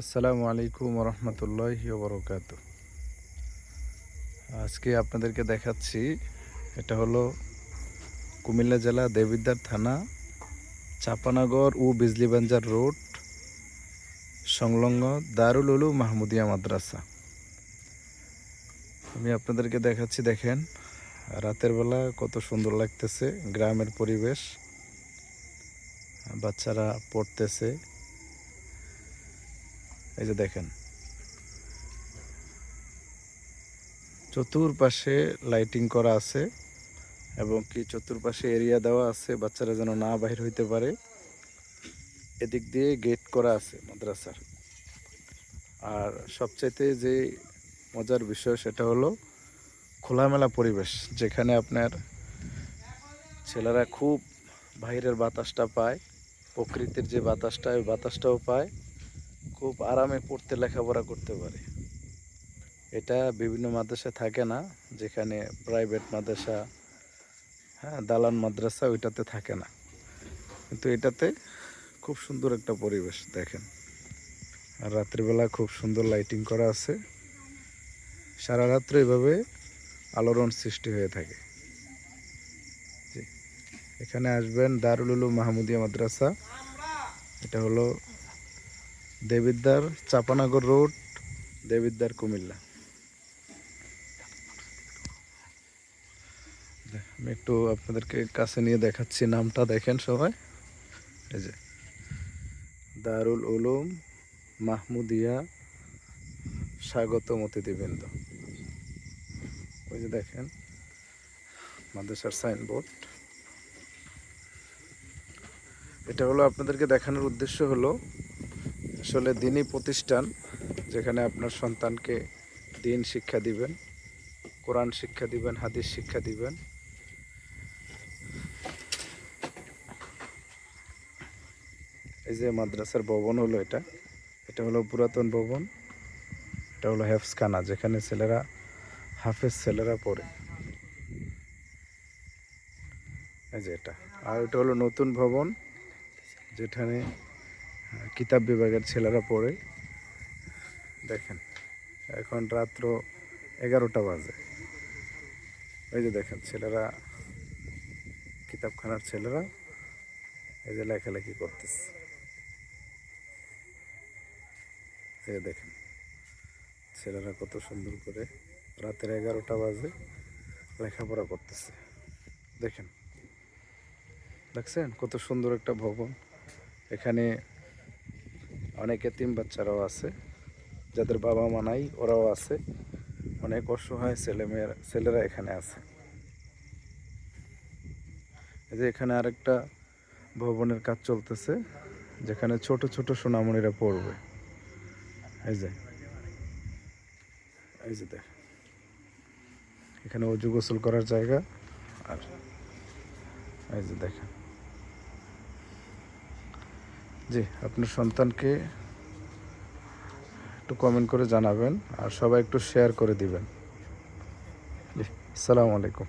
আসসালামু আলাইকুম রহমতুল্লাহ বরকাত আজকে আপনাদেরকে দেখাচ্ছি, এটা হলো কুমিল্লা জেলা দেবিদ্বার থানা, চাপানগর ও বিজলিবাঞ্জার রোড, সংলগ্ন দারুল উলু মাহমুদিয়া মাদ্রাসা। আমি আপনাদেরকে দেখাচ্ছি, দেখেন, রাতের বেলা কত সুন্দর লাগতেছে, গ্রামের পরিবেশ, বাচ্চারা পড়তেছে। এই যে দেখেন। চতুর্পাশে লাইটিং করা আছে এবং কি চতুর্পাশে এরিয়া দেওয়া আছে, বাচ্চারা যেন না বাহির হইতে পারে। এদিক দিয়ে গেট করা আছে মাদ্রাসার। আর সবচাইতে যে মজার বিষয় সেটা হলো খোলামেলা পরিবেশ, যেখানে আপনার ছেলেরা খুব বাইরের বাতাসটা পায়, প্রকৃতির যে বাতাসটা, ওই বাতাসটাও পায়। খুব আরামে পড়তে, লেখাপড়া করতে পারে। এটা বিভিন্ন মাদ্রাসা থাকে না, যেখানে প্রাইভেট মাদ্রাসা হ্যাঁ দালান মাদ্রাসা ওইটাতে থাকে না। কিন্তু এটাতে খুব সুন্দর একটা পরিবেশ, দেখেন। আর রাত্রিবেলা খুব সুন্দর লাইটিং করা আছে। সারা রাত্রে এভাবে আলোড়ন সৃষ্টি হয়ে থাকে। এখানে আসবেন দারুল উলুম মাহমুদিয়া মাদ্রাসা। এটা হলো দেবিদ্দার চাপানগর রোড দেবিদ্দার কুমিল্লা। আমি একটু আপনাদেরকে কাছে নিয়ে দেখাচ্ছি নামটা, দেখেন সবাই। এই যে, দারুল উলুম মাহমুদিয়া স্বাগত অতিথিবৃন্দ। ওই যে দেখেন, মাদ্রাসার সাইনবোর্ড। এটা হলো আপনাদেরকে দেখানোর উদ্দেশ্য হলো আসলে দিনই প্রতিষ্ঠান যেখানে আপনার সন্তানকে দিন শিক্ষা দিবেন, কোরআন শিক্ষা দিবেন, হাদিস শিক্ষা দিবেন। এই যে মাদ্রাসার ভবন হলো এটা এটা হলো পুরাতন ভবন, এটা হলো হেফসখানা যেখানে ছেলেরা, হাফেজ ছেলেরা পড়ে। এই যে এটা, আর এটা হলো নতুন ভবন, যেখানে কিতাব বিভাগের ছেলেরা পড়ে। দেখেন, এখন রাত্র এগারোটা বাজে। এই যে দেখেন, ছেলেরা, কিতাবখানার ছেলেরা এই যে লেখালেখি করতেছে। এই যে দেখেন, ছেলেরা কত সুন্দর করে রাতের এগারোটা বাজে লেখাপড়া করতেছে। দেখেন, দেখছেন কত সুন্দর একটা ভবন। এখানে অনেক এতিম বাচ্চারাও আছে, যাদের বাবা মা নাই, ওরাও আছে। অনেক অসহায় ছেলেমেয়েরা, ছেলেরা এখানে আছে। এই যে এখানে আরেকটা ভবনের কাজ চলতেছে, যেখানে ছোট ছোট সোনামণিরা পড়বে। এই যে এই যে দেখ। এখানে অজু গোসল করার জায়গা, আর এই যে দেখেন। জি, আপনার সন্তানকে একটু কমেন্ট করে জানাবেন আর সবাই একটু শেয়ার করে দিবেন। জি, আসসালামু আলাইকুম।